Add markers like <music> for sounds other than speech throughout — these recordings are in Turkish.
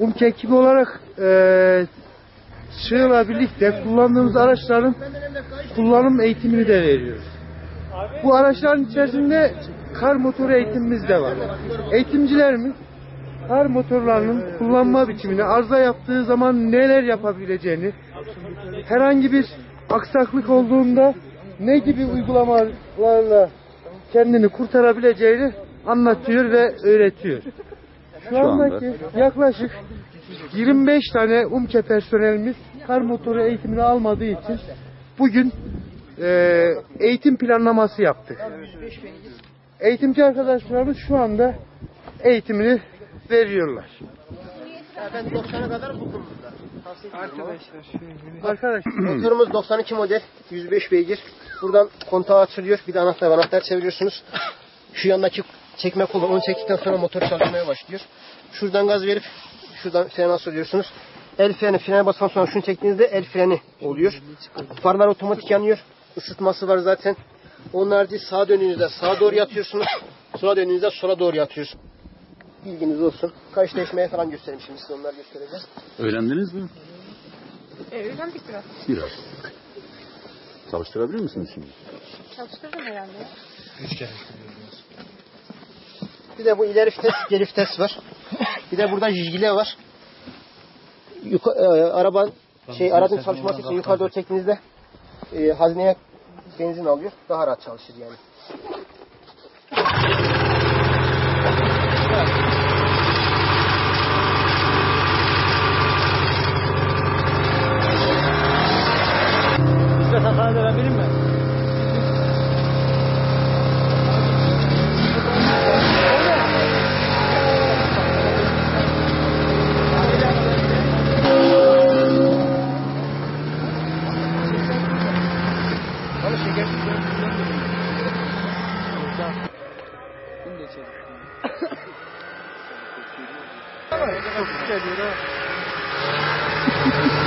UMKE ekibi olarak e, Şığla birlikte kullandığımız araçların kullanım eğitimini de veriyoruz. Bu araçların içerisinde kar motoru eğitimimiz de var. Eğitimcilerimiz kar motorlarının kullanma biçimini, arıza yaptığı zaman neler yapabileceğini, herhangi bir aksaklık olduğunda ne gibi uygulamalarla kendini kurtarabileceğini anlatıyor ve öğretiyor. Şu andaki yaklaşık 25 tane UMKE personelimiz kar motoru eğitimini almadığı için bugün e, eğitim planlaması yaptık. Eğitimci arkadaşlarımız şu anda eğitimini veriyorlar. Ben 90'a kadar bu kurumda. Arkadaşlar Motorumuz 92 model, 105 beygir. Buradan kontağı açılıyor, bir de anahtar. Anahtar çeviriyorsunuz. Şu yandaki çekme kolu, onu çektikten sonra motor çalışmaya başlıyor. Şuradan gaz verip, şuradan frene asılıyorsunuz. El freni, frene basan sonra şunu çektiğinizde el freni oluyor. Farlar otomatik yanıyor. Isıtması var zaten. Onun harici sağa döndüğünüzde sağa doğru yatıyorsunuz. Sola döndüğünüzde sola doğru yatıyorsunuz. Bilginiz olsun. Karşılaşmaya falan göstereyim şimdi size onları göstereceğim. Öğrendiniz mi? E, öğrendik biraz. Biraz. Çalıştırabilir misiniz şimdi? Çalıştırdım herhalde. Bir de bu ileri vites, <laughs> geri vites var. Bir de burada jigile var. Yuka, e, araban şey aracın çalışması için yukarı doğru çektiğinizde e, hazneye benzin alıyor. Daha rahat çalışır yani. 的时间是真的真的。等一下，真的钱。哈哈哈哈哈！这个我觉得。<laughs>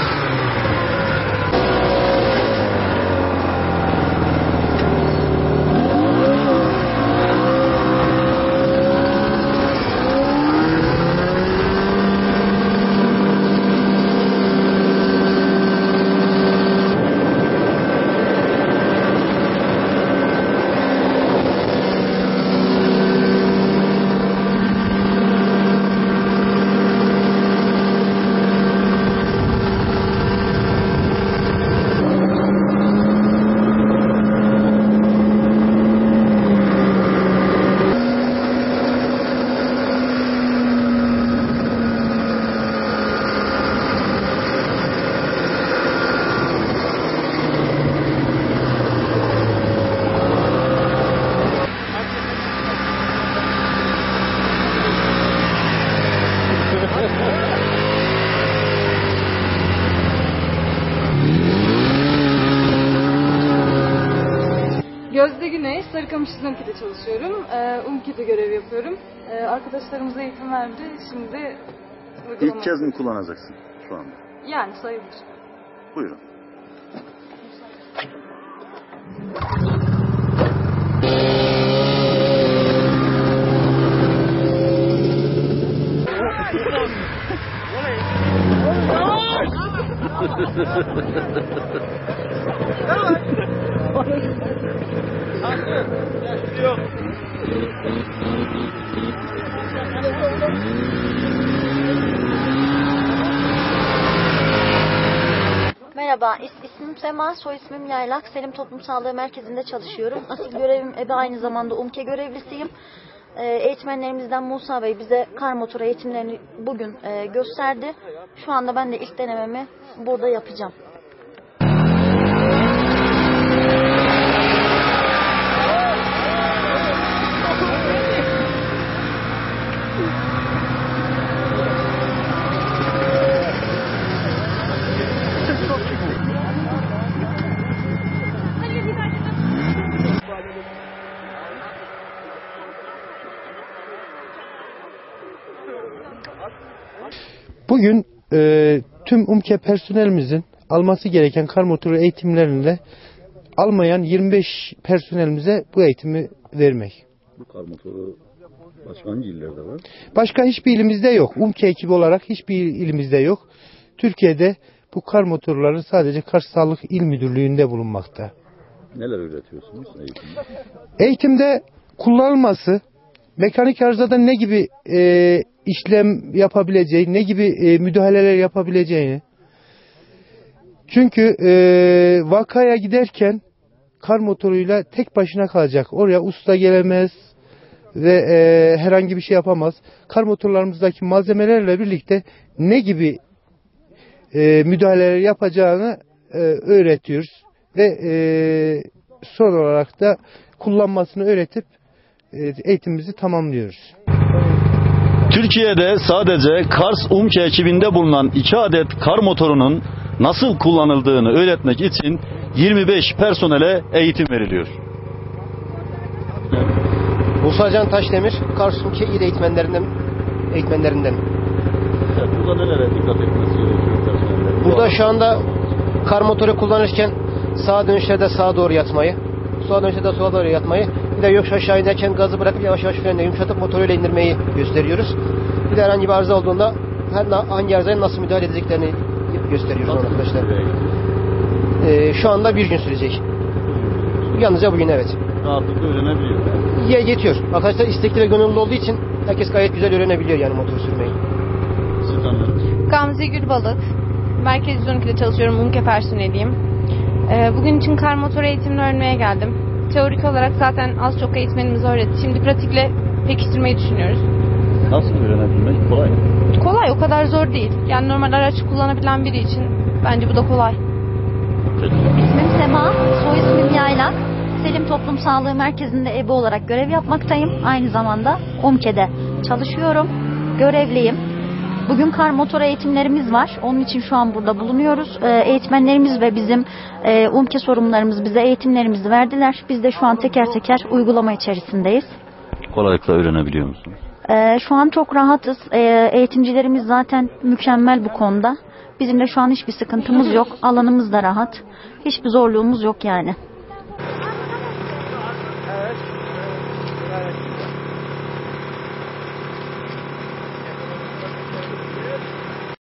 Sarıkamış Umki'de çalışıyorum. Ee, Umki'de görev yapıyorum. Ee, arkadaşlarımıza eğitim verdi. Şimdi uygulama. İlk kez mi kullanacaksın şu anda? Yani sayılır. Buyurun. <laughs> Merhaba, is- ismim Sema, soy ismim Yaylak. Selim Toplum Sağlığı Merkezi'nde çalışıyorum. Asıl görevim EBE aynı zamanda UMKE görevlisiyim. Ee, eğitmenlerimizden Musa Bey bize kar motoru eğitimlerini bugün e, gösterdi. Şu anda ben de ilk denememi burada yapacağım. Bugün e, tüm UMKE personelimizin alması gereken kar motoru eğitimlerinde almayan 25 personelimize bu eğitimi vermek. Bu kar motoru Başka hangi illerde var? Başka hiçbir ilimizde yok. UMKE ekibi olarak hiçbir ilimizde yok. Türkiye'de bu kar motorları sadece Kars Sağlık İl Müdürlüğü'nde bulunmakta. Neler öğretiyorsunuz eğitimde? Eğitimde kullanılması, mekanik arızada ne gibi e, işlem yapabileceği, ne gibi e, müdahaleler yapabileceğini. Çünkü e, vakaya giderken kar motoruyla tek başına kalacak. Oraya usta gelemez ve e, herhangi bir şey yapamaz. Kar motorlarımızdaki malzemelerle birlikte ne gibi e, müdahaleler yapacağını e, öğretiyoruz ve e, son olarak da kullanmasını öğretip eğitimimizi tamamlıyoruz. Türkiye'de sadece Kars UMKE ekibinde bulunan iki adet kar motorunun nasıl kullanıldığını öğretmek için 25 personele eğitim veriliyor. Musa Can Taşdemir, Kars'ınki il eğitmenlerinden, eğitmenlerinden. Evet, burada nelere dikkat etmesi gerekiyor? Burada şu anda kar motoru kullanırken sağa dönüşlerde sağa doğru yatmayı, sola dönüşlerde sola doğru yatmayı, de yokuş aşağı inerken gazı bırakıp yavaş yavaş frenle yumuşatıp motoruyla indirmeyi gösteriyoruz. Bir de herhangi bir arıza olduğunda her hangi arızaya nasıl müdahale edeceklerini gösteriyoruz Nasıl arkadaşlar. Ee, şu anda bir gün sürecek. Yalnızca bugün evet. Rahatlıkla öğrenebiliyor. Ye yetiyor. Arkadaşlar istekli ve gönüllü olduğu için herkes gayet güzel öğrenebiliyor yani motor sürmeyi. Tanıyoruz. Gamze Gülbalık. Merkez 112'de çalışıyorum. UMKE personeliyim. Ee, bugün için kar motor eğitimini öğrenmeye geldim. Teorik olarak zaten az çok eğitmenimiz öğretti. Şimdi pratikle pekiştirmeyi düşünüyoruz. Nasıl öğrenebilmek? Kolay. Kolay, o kadar zor değil. Yani normal araç kullanabilen biri için bence bu da kolay. İsmim Sema, soy ismim Yaylak. Selim Toplum Sağlığı Merkezi'nde ebe olarak görev yapmaktayım. Aynı zamanda UMKE'de çalışıyorum. Görevliyim. Bugün kar motor eğitimlerimiz var. Onun için şu an burada bulunuyoruz. Ee, eğitmenlerimiz ve bizim e, UMKE sorumlularımız bize eğitimlerimizi verdiler. Biz de şu an teker teker uygulama içerisindeyiz. Kolaylıkla öğrenebiliyor musunuz? Ee, şu an çok rahatız. Ee, eğitimcilerimiz zaten mükemmel bu konuda. Bizim de şu an hiçbir sıkıntımız yok. Alanımız da rahat. Hiçbir zorluğumuz yok yani.